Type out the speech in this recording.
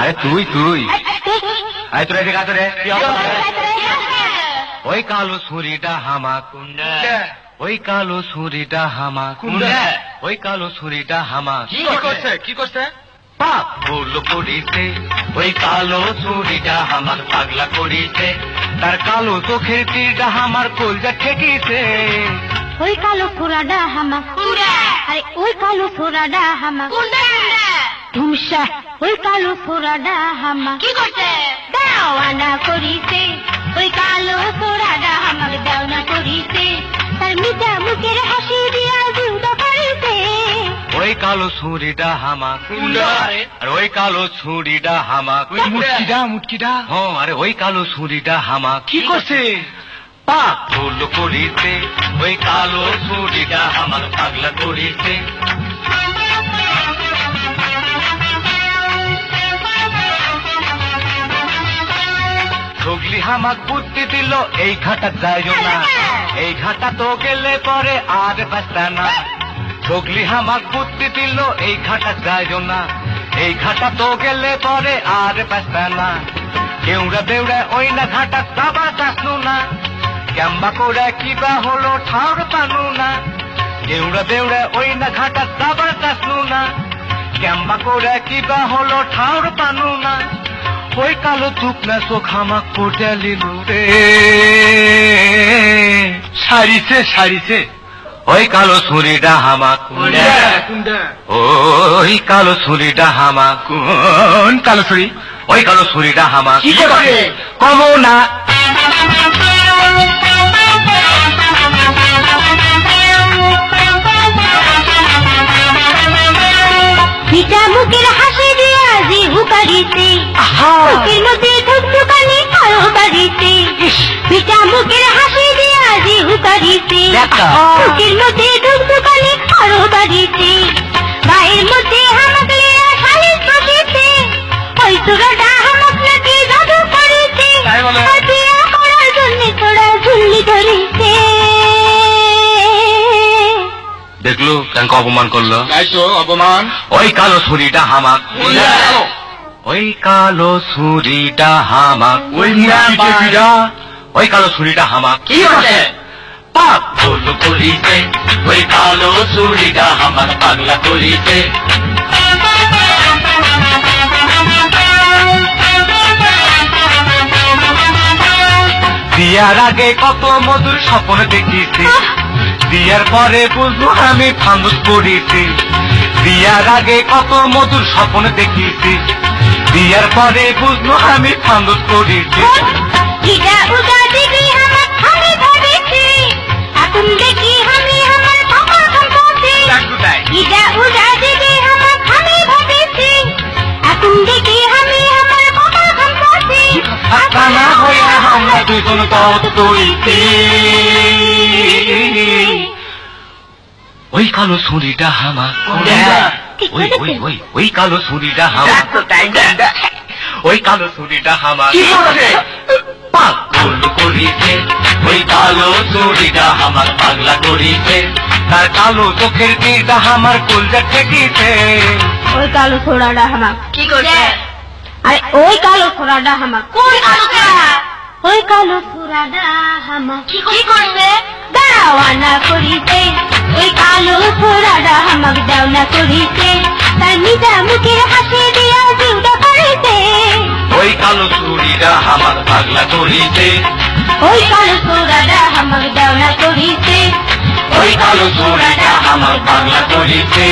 আরে তুই তুই। আরে তোরা এদিকে আয় রে ওই কালো ছুরিটা হামা কুন্ডা। ওই কালো ছুরিটা হামা কুন্ডা? ওই কালো ছুরিটা হামা কি করছে? কি করছে? পাপ ভুল করিছে। ওই কালো ছুরিটা আমার পাগলা করিছে। তার কালো চোখের তীরটা আমার কলজা ঠেকিছে। ওই কালো ফোরাডা হামা আরে ওই কালো ফোরাডা হামা ধুমসা ওই কালো ফোরাডা হামা। কি করছে? দেওয়ানা করিছে ওই কালো ফোরাডা হামাক দেওয়ানা করিছে তার মিঠা মুখের হাসি দিয়া জিউটা পারিছে ওই কালো ছুরিটা হামা। আর? ওই কালো ছুরিটা হামা। মুটকিটা মুটকিটা হ্যাঁ আরে ওই কালো ছুরিটা হামা। কি করছে? পাপ ভুল করিছে ওই কালো ছুরিটা আমার পাগলা করিছে। ঠগলি হামাক বুদ্ধি দিল, এই ঘাটা যায় না। এই ঘাটা তো গেলে পরে আর বাঁচতা না। ঠগলি হামাক বুদ্ধি দিল, এই ঘাটা যায় না। এই ঘাটা তো গেলে পরে আর বাঁচতা না। কেউড়া বেউড়া ওই না ঘাটা দাবা চাসনু না। ক্যাম্বা করে কিবা হলো ঠাউর পানু না। কেউড়া বেউড়া ওই না ঘাটা দাবা চাসনু না। ক্যাম্বা করে কিবা হলো ঠাউর পানু না। ওই কালো তুকনা চোখ আমাক কোটে লিলু রে সারিছে সারিছে। ওই কালো ছুরিটা হামাক কুন্ডা কুন্ডা ওই কালো ছুরিটা হামাক কোন কালো ছুরি? ওই কালো ছুরিটা হামাক কি কমো না। মুখের মধ্যে ঠুকঠুকানি আরও বাড়িছে মিঠা মুখের হাসি দিয়া জিহু পারিছে দেখা। মুখের মধ্যে ঠুকঠুকানি আরও গায়ের মধ্যে হামাক লিয়া শালিশ বসেছে ওই চূড়াটা হামাক নাকি জাদু করেছে তাই বলে? আর বিয়া করার জন্য তোরা ঝুল্লি ধরেছে দেখল কেন অপমান করল অপমান ওই কালো ছুরিটা হামাক ওই কালো ছুরিটা হামাক ওই পিডা ওই কালো ছুরিটা হামাক কি করছে পাপ ভুল করিছে ওই কালো ছুরিটা আমার পাগলা করিছে বিয়ার আগে কত মধুর স্বপ্ন দেখিছি। বিয়ার পরে বুঝব আমি ফান্দুস করিছি বিয়ার আগে কত মধুর স্বপ্ন দেখিছি। বিয়ার পরে বুঝব আমি ফান্দুস করিছি দুজন ওই কালো ছুরিটা হামা। ওই ওই ওই ওই কালো ছুরিটা হামা ওই কালো ছুরিটা হামা? পাগল করিছে। ওই কালো ছুরিটা আমার পাগলা করিছে। তার কালো চোখের তীরটা আমার কলজা ঠেকিছে। ওই কালো ছোড়াটা হামা কি করছে? আরে ওই কালো ছোড়াটা হামা কোন কালোটা ওই কালো ছোড়াটা হামা কি করছে? দেওয়ানা করিছে। ওই ছোড়াটা হামাক দেওয়ানা করিছে তার নিজা মুখের হাসি দিয়া জিউটা পারিছে ওই কালো ছুরিটা আমার পাগলা করিতে ওই কালো ছোড়াটা হামাক দেওয়ানা করিছে ওই কালো ছুরিটা আমার পাগলা করিছে